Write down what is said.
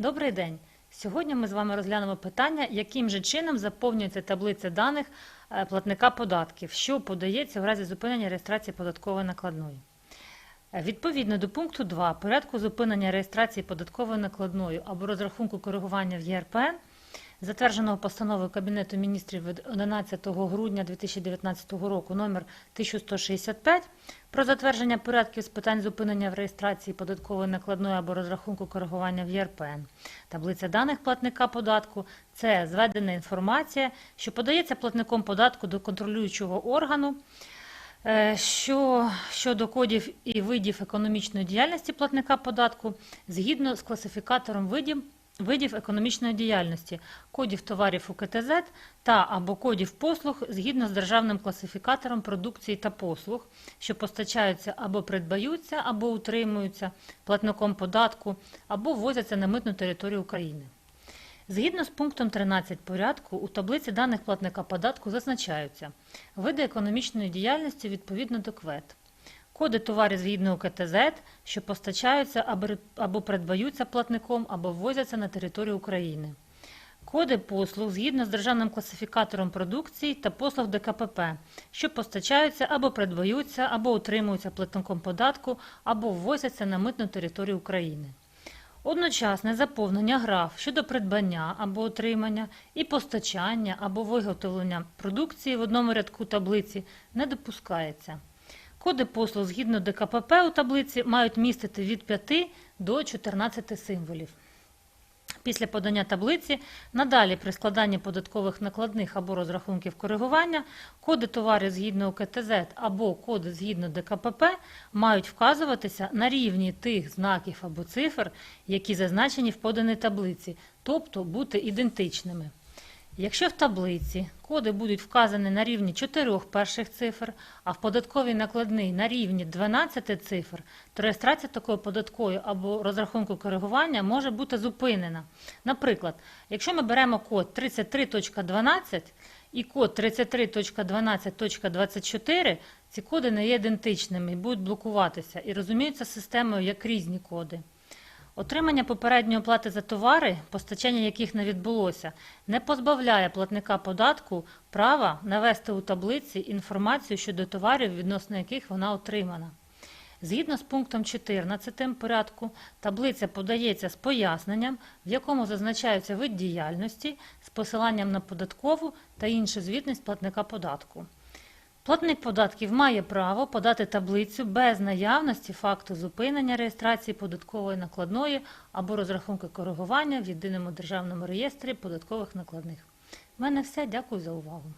Добрий день! Сьогодні ми з вами розглянемо питання, яким же чином заповнюється таблиця даних е, платника податків, що подається в разі зупинення реєстрації податкової накладної. Е, Відповідно до пункту 2 порядку зупинення реєстрації податкової накладної або розрахунку коригування в ЄРПН, затвердженого постановою Кабінету міністрів від 11 грудня 2019 року номер 1165 про затвердження порядків з питань зупинення в реєстрації податкової накладної або розрахунку коригування в ЄРПН. Таблиця даних платника податку це зведена інформація, що подається платником податку до контролюючого органу. Е, Що щодо кодів і видів економічної діяльності платника податку згідно з класифікатором видів, видів економічної діяльності, кодів товарів УКТЗ та або кодів послуг згідно з державним класифікатором продукції та послуг, що постачаються або придбаються, або утримуються платником податку, або ввозяться на митну територію України. Згідно з пунктом 13 порядку, у таблиці даних платника податку зазначаються види економічної діяльності відповідно до КВЕД, коди товарів згідно УКТЗ, що постачаються або- або придбаються платником, або ввозяться на територію України, коди послуг згідно з державним класифікатором продукції та послуг ДКПП, що постачаються або придбаються, або утримуються платником податку, або ввозяться на митну територію України. Одночасне заповнення граф щодо придбання або отримання і постачання або виготовлення продукції в одному рядку таблиці не допускається. Коди послуг згідно ДКПП у таблиці мають містити від 5 до 14 символів. Після подання таблиці надалі при складанні податкових накладних або розрахунків коригування коди товарів згідно УКТЗ або коди згідно ДКПП мають вказуватися на рівні тих знаків або цифр, які зазначені в поданій таблиці, тобто бути ідентичними. Якщо в таблиці коди будуть вказані на рівні чотирьох перших цифр, а в податковій накладній на рівні 12 цифр, то реєстрація такої податкової або розрахунку коригування може бути зупинена. Наприклад, якщо ми беремо код 33.12 і код 33.12.24, ці коди не є ідентичними і будуть блокуватися і розуміються системою як різні коди. Отримання попередньої оплати за товари, постачання яких не відбулося, не позбавляє платника податку права навести у таблиці інформацію щодо товарів, відносно яких вона отримана. Згідно з пунктом 14 порядку, таблиця подається з поясненням, в якому зазначається вид діяльності з посиланням на податкову та іншу звітність платника податку. Платник податків має право подати таблицю без наявності факту зупинення реєстрації податкової накладної або розрахунки коригування в єдиному державному реєстрі податкових накладних. У мене все. Дякую за увагу.